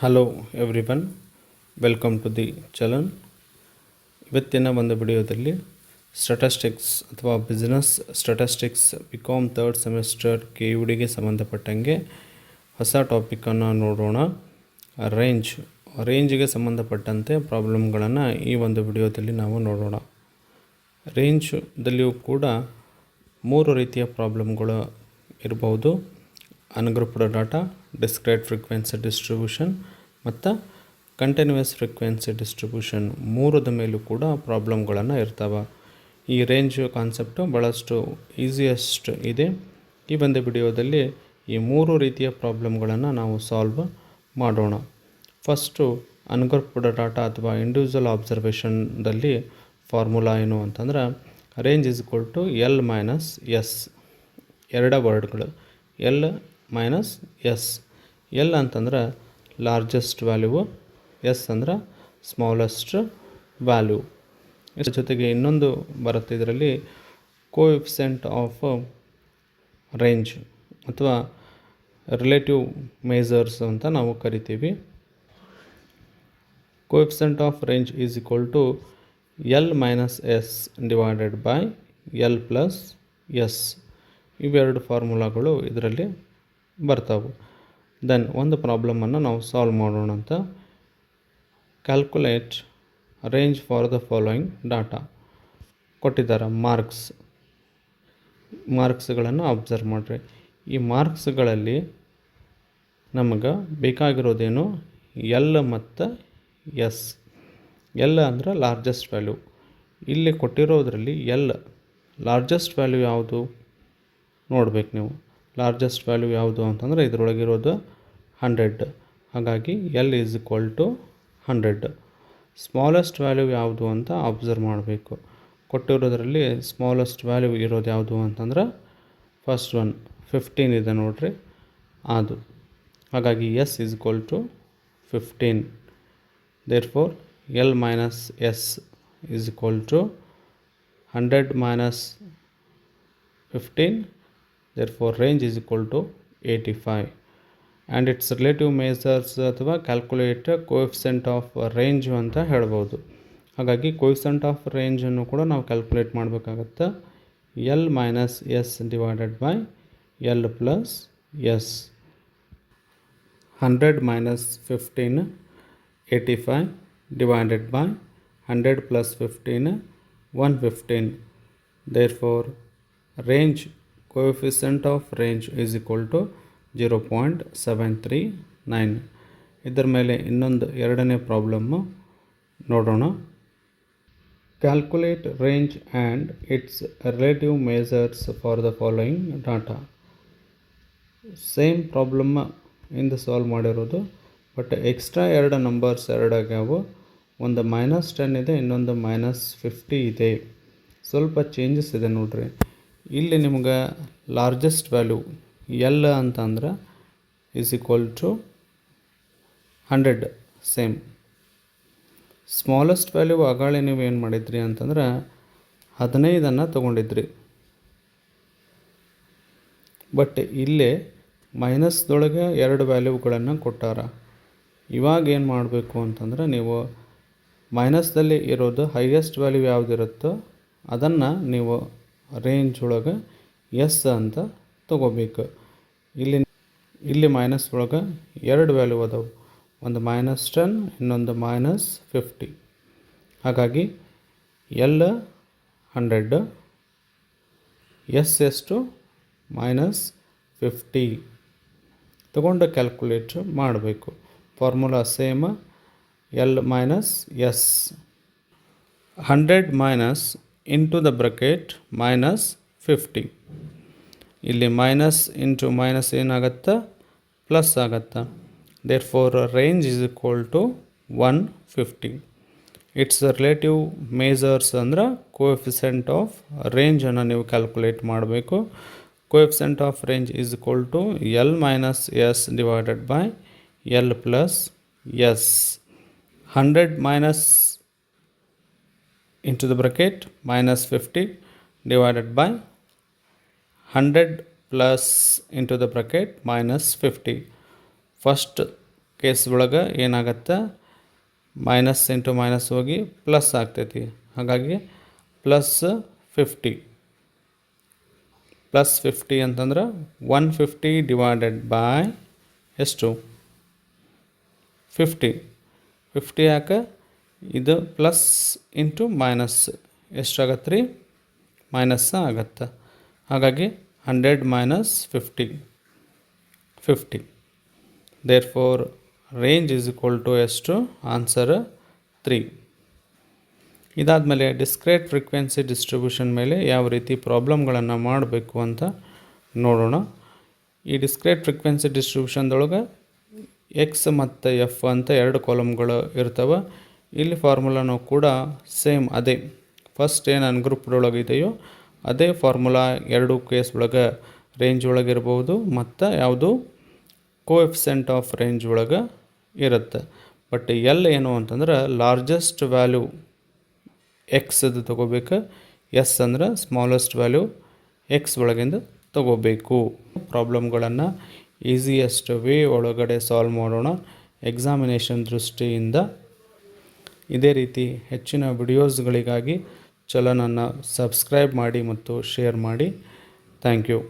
Hello everyone welcome to the challan ಇವತ್ತಿನ ಒಂದು ವಿಡಿಯೋದಲ್ಲಿ ಸ್ಟಟಸ್ಟಿಕ್ಸ್ ಅಥವಾ business statistics B Com third semester K U ಡಿಗೆ ಸಂಬಂಧಪಟ್ಟಂಗೆ ಹೊಸ ಟಾಪಿಕನ್ನು ನೋಡೋಣ. ರೇಂಜ್ ರೇಂಜ್ಗೆ ಸಂಬಂಧಪಟ್ಟಂತೆ ಪ್ರಾಬ್ಲಮ್ಗಳನ್ನು ಈ ಒಂದು ವಿಡಿಯೋದಲ್ಲಿ ನಾವು ನೋಡೋಣ. ರೇಂಜ್ದಲ್ಲಿಯೂ ಕೂಡ ಮೂರು ರೀತಿಯ ಪ್ರಾಬ್ಲಮ್ಗಳು ಇರಬಹುದು ungrouped data discrete frequency distribution ಮತ್ತು ಕಂಟಿನ್ಯೂಯಸ್ ಫ್ರೀಕ್ವೆನ್ಸಿ ಡಿಸ್ಟ್ರಿಬ್ಯೂಷನ್ ಮೂರದ ಮೇಲೂ ಕೂಡ ಪ್ರಾಬ್ಲಮ್ಗಳನ್ನು ಇರ್ತಾವೆ. ಈ ರೇಂಜ್ ಕಾನ್ಸೆಪ್ಟು ಭಾಳಷ್ಟು ಈಸಿಯೆಸ್ಟ್ ಇದೆ. ಈ ಒಂದು ವಿಡಿಯೋದಲ್ಲಿ ಈ ಮೂರು ರೀತಿಯ ಪ್ರಾಬ್ಲಮ್ಗಳನ್ನು ನಾವು ಸಾಲ್ವ್ ಮಾಡೋಣ. ಫಸ್ಟು ಅನ್ಗ್ರೂಪ್ಡ್ ಡಾಟಾ ಅಥವಾ ಇಂಡಿವಿಜುವಲ್ ಆಬ್ಸರ್ವೇಷನ್ದಲ್ಲಿ ಫಾರ್ಮುಲಾ ಏನು ಅಂತಂದ್ರೆ range is equal to L minus S ಎರಡ ವರ್ಡ್ಗಳು ಎಲ್ ಮೈನಸ್ ಎಸ್ ಎಲ್ ಅಂತಂದ್ರೆ ಲಾರ್ಜೆಸ್ಟ್ ವ್ಯಾಲ್ಯೂ ಎಸ್ ಅಂದ್ರೆ ಸ್ಮಾಲೆಸ್ಟ್ ವ್ಯಾಲ್ಯೂ ಇದ್ರ ಜೊತೆಗೆ ಇನ್ನೊಂದು ಬರುತ್ತೆ ಇದರಲ್ಲಿ ಕೋಎಫಿಸೆಂಟ್ ಆಫ್ ರೇಂಜ್ ಅಥವಾ ರಿಲೇಟಿವ್ ಮೇಜರ್ಸ್ ಅಂತ ನಾವು ಕರಿತೀವಿ. Coefficient of range is equal to L minus S divided by L plus S ಇವೆರಡು ಫಾರ್ಮುಲಾಗಳು ಇದರಲ್ಲಿ ಬರ್ತಾವೆ. ದೆನ್ ಒಂದು ಪ್ರಾಬ್ಲಮನ್ನು ನಾವು ಸಾಲ್ವ್ ಮಾಡೋಣ ಅಂತ. Calculate range for the following data ಕೊಟ್ಟಿದ್ದಾರೆ ಮಾರ್ಕ್ಸ್ ಮಾರ್ಕ್ಸ್ಗಳನ್ನು ಅಬ್ಸರ್ವ್ ಮಾಡಿರಿ. ಈ ಮಾರ್ಕ್ಸ್ಗಳಲ್ಲಿ ನಮಗೆ ಬೇಕಾಗಿರೋದೇನು ಎಲ್ ಮತ್ತು ಎಸ್ ಎಲ್ ಅಂದ್ರೆ ಲಾರ್ಜೆಸ್ಟ್ ವ್ಯಾಲ್ಯೂ ಇಲ್ಲಿ ಕೊಟ್ಟಿರೋದ್ರಲ್ಲಿ ಎಲ್ ಲಾರ್ಜೆಸ್ಟ್ ವ್ಯಾಲ್ಯೂ ಯಾವುದು? ನೋಡ್ಬೇಕು ನೀವು. ಲಾರ್ಜೆಸ್ಟ್ ವ್ಯಾಲ್ಯೂ ಯಾವುದು ಅಂತಂದರೆ ಇದರೊಳಗಿರೋದು ಹಂಡ್ರೆಡ್ ಹಾಗಾಗಿ L is equal to hundred smallest value ಯಾವುದು ಅಂತ ಅಬ್ಸರ್ವ್ ಮಾಡಬೇಕು. ಕೊಟ್ಟಿರೋದ್ರಲ್ಲಿ ಸ್ಮಾಲೆಸ್ಟ್ ವ್ಯಾಲ್ಯೂ ಇರೋದು ಯಾವುದು ಅಂತಂದ್ರೆ ಫಸ್ಟ್ ಒನ್ ಫಿಫ್ಟೀನ್ ಇದೆ ನೋಡಿರಿ. ಅದು. ಹಾಗಾಗಿ S is equal to fifteen therefore L minus S is equal to hundred minus fifteen therefore, range is equal to 85 and its relative measures ಅಥವಾ ಕ್ಯಾಲ್ಕುಲೇಟ್ ಕೋಎಫಿಸೆಂಟ್ ಆಫ್ ರೇಂಜ್ ಅಂತ ಹೇಳ್ಬೋದು. ಹಾಗಾಗಿ ಕೋಎಫಿಸೆಂಟ್ of ರೇಂಜನ್ನು ಕೂಡ ನಾವು ಕ್ಯಾಲ್ಕುಲೇಟ್ ಮಾಡಬೇಕಾಗತ್ತೆ? L minus S divided by L plus S hundred minus fifteen eighty five divided by hundred plus fifteen one fifteen therefore range coefficient of range is equal to zero point seven three nine ಇದರ ಮೇಲೆ ಇನ್ನೊಂದು ಎರಡನೇ problem ನೋಡೋಣ. Calculate range and its relative measures for the following data same problem ಇಂದ solve ಮಾಡಿರೋದು but extra ಎರಡು numbers ಎರಡಾಗ್ಯಾವು ಒಂದು ಮೈನಸ್ ಟೆನ್ ಇದೆ, ಇನ್ನೊಂದು ಮೈನಸ್ ಫಿಫ್ಟಿ ಇದೆ. ಸ್ವಲ್ಪ ಚೇಂಜಸ್ ಇದೆ ನೋಡ್ರಿ. ಇಲ್ಲಿ ನಿಮ್ಗೆ ಲಾರ್ಜೆಸ್ಟ್ ವ್ಯಾಲ್ಯೂ ಎಲ್ ಅಂತಂದ್ರೆ is equal to hundred same smallest value ಆಗಾಳೆ ನೀವು ಏನು ಮಾಡಿದ್ರಿ ಅಂತಂದ್ರೆ ಹದಿನೈದನ್ನು ತೊಗೊಂಡಿದ್ರಿ. ಬಟ್ ಇಲ್ಲೇ ಮೈನಸ್ದೊಳಗೆ ಎರಡು ವ್ಯಾಲ್ಯೂಗಳನ್ನು ಕೊಟ್ಟಾರ. ಇವಾಗ ಏನು ಮಾಡಬೇಕು ಅಂತಂದ್ರೆ ನೀವು ಮೈನಸ್ದಲ್ಲಿ ಇರೋದು ಹೈಯೆಸ್ಟ್ ವ್ಯಾಲ್ಯೂ ಯಾವುದಿರುತ್ತೋ ಅದನ್ನು ನೀವು ರೇಂಜ್ ಒಳಗೆ ಎಸ್ ಅಂತ ತಗೋಬೇಕು. ಇಲ್ಲಿ ಇಲ್ಲಿ ಮೈನಸ್ ಒಳಗೆ ಎರಡು ವ್ಯಾಲ್ಯೂ ಅದಾವೆ. ಒಂದು ಮೈನಸ್ ಟೆನ್ ಇನ್ನೊಂದು ಮೈನಸ್ ಫಿಫ್ಟಿ ಹಾಗಾಗಿ ಎಲ್ ಹಂಡ್ರೆಡ್ ಎಸ್ ಎಷ್ಟು ಮೈನಸ್ ಫಿಫ್ಟಿ ತಗೊಂಡು ಕ್ಯಾಲ್ಕುಲೇಟ್ ಮಾಡಬೇಕು. Formula same L minus S hundred minus into the bracket minus fifty ಇಲ್ಲಿ ಮೈನಸ್ ಇಂಟು ಮೈನಸ್ ಏನಾಗತ್ತೆ? ಪ್ಲಸ್ ಆಗತ್ತೆ? Therefore range is equal to one fifty its relative measures ಅಂದ್ರೆ coefficient of ರೇಂಜನ್ನು ನೀವು calculate ಮಾಡಬೇಕು. Coefficient of range is equal to L minus S divided by L plus S hundred minus into the bracket, minus 50 divided by 100 plus into the bracket, minus 50 first case ಒಳಗೆ ಏನಾಗತ್ತೆ? Minus into minus ಹೋಗಿ plus ಆಗ್ತೈತಿ. ಹಾಗಾಗಿ plus fifty plus fifty ಅಂತಂದ್ರೆ one fifty divided by ಎಷ್ಟು? Fifty fifty ಯಾಕೆ? ಇದು plus into minus ಎಷ್ಟಾಗತ್ತೆ ರೀ ಮೈನಸ್ ಆಗತ್ತೆ? ಹಾಗಾಗಿ hundred minus fifty fifty therefore range is equal to ಎಷ್ಟು? ಆನ್ಸರ್ ತ್ರೀ ಇದಾದಮೇಲೆ ಡಿಸ್ಕ್ರೇಟ್ ಫ್ರೀಕ್ವೆನ್ಸಿ ಡಿಸ್ಟ್ರಿಬ್ಯೂಷನ್ ಮೇಲೆ ಯಾವ ರೀತಿ ಪ್ರಾಬ್ಲಮ್ಗಳನ್ನು ಮಾಡಬೇಕು ಅಂತ ನೋಡೋಣ. ಈ ಡಿಸ್ಕ್ರೇಟ್ ಫ್ರೀಕ್ವೆನ್ಸಿ ಡಿಸ್ಟ್ರಿಬ್ಯೂಷನ್ದೊಳಗೆ ಎಕ್ಸ್ ಮತ್ತು ಎಫ್ ಅಂತ ಎರಡು ಕಾಲಮ್ಗಳು ಇರ್ತವೆ. ಇಲ್ಲಿ ಫಾರ್ಮುಲಾನು ಕೂಡ ಸೇಮ್ ಅದೇ. ಫಸ್ಟ್ ಏನು ಅನ್ಗ್ರೂಪ್ಡ್ ಇದೆಯೋ ಅದೇ ಫಾರ್ಮುಲಾ ಎರಡು ಕೇಸ್ ಒಳಗೆ ರೇಂಜ್ ಒಳಗೆ ಇರ್ಬೋದು, ಮತ್ತು ಯಾವುದು ಕೋಎಫ್ಸೆಂಟ್ ಆಫ್ ರೇಂಜ್ ಒಳಗೆ ಇರುತ್ತೆ. ಬಟ್ ಎಲ್ ಏನು ಅಂತಂದ್ರೆ ಲಾರ್ಜೆಸ್ಟ್ ವ್ಯಾಲ್ಯೂ ಎಕ್ಸ್ ಅದು ತೊಗೋಬೇಕು ಎಸ್ ಅಂದ್ರೆ ಸ್ಮಾಲೆಸ್ಟ್ ವ್ಯಾಲ್ಯೂ ಎಕ್ಸ್ ಒಳಗಿಂದ ತಗೋಬೇಕು. ಪ್ರಾಬ್ಲಮ್ಗಳನ್ನು ಈಸಿಯೆಸ್ಟ್ ವೇ ಒಳಗಡೆ ಸಾಲ್ವ್ ಮಾಡೋಣ. ಎಕ್ಸಾಮಿನೇಷನ್ ದೃಷ್ಟಿಯಿಂದ ಇದೇ ರೀತಿ ಹೆಚ್ಚಿನ ವಿಡಿಯೋಸ್ಗಳಿಗಾಗಿ ಚಲನನ್ನು ಸಬ್ಸ್ಕ್ರೈಬ್ ಮಾಡಿ ಮತ್ತು ಶೇರ್ ಮಾಡಿ. Thank you